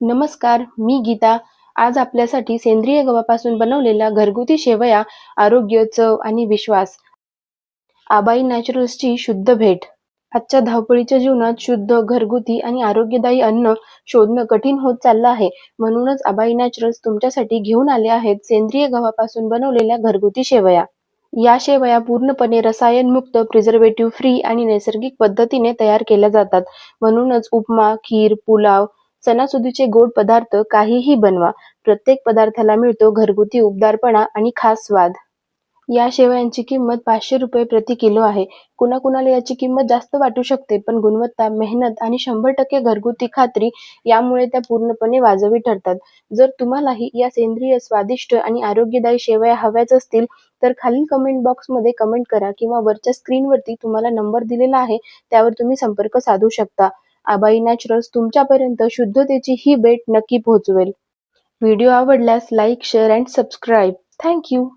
नमस्कार मी गीता. आज आपल्यासाठी सेंद्रिय गव्हापासून बनवलेल्या घरगुती शेवया आरोग्य चव आणि विश्वास. आबाई नॅचरल्सची शुद्ध भेट. आजच्या धावपळीच्या जीवनात शुद्ध घरगुती आणि आरोग्यदायी अन्न शोधणं कठीण होत चाललं आहे. म्हणूनच आबाई नॅचरल्स तुमच्यासाठी घेऊन आले आहेत सेंद्रिय गव्हापासून बनवलेल्या घरगुती शेवया. या शेवया पूर्णपणे रसायनमुक्त प्रिझर्वेटिव्ह फ्री आणि नैसर्गिक पद्धतीने तयार केल्या जातात. म्हणूनच उपमा खीर पुलाव सणासुदीचे गोड पदार्थ काहीही बनवा. प्रत्येक पदार्थाला मिळतो घरगुती उबदारपणा आणि खास स्वाद. या शेवयांची किंमत पाचशे रुपये प्रति किलो आहे. कुणाकुणाला याची किंमत जास्त वाटू शकते पण गुणवत्ता मेहनत आणि शंभर टक्के घरगुती खात्री यामुळे त्या पूर्णपणे वाजवी ठरतात. जर तुम्हालाही या सेंद्रिय स्वादिष्ट आणि आरोग्यदायी शेवया हव्याच असतील तर खालील कमेंट बॉक्समध्ये कमेंट करा किंवा वरच्या स्क्रीनवरती तुम्हाला नंबर दिलेला आहे त्यावर तुम्ही संपर्क साधू शकता. आबाई नॅचरल्स तुमच्यापर्यंत शुद्धतेची ही भेट नक्की पोहोचवेल. व्हिडिओ आवडल्यास like share and subscribe thank you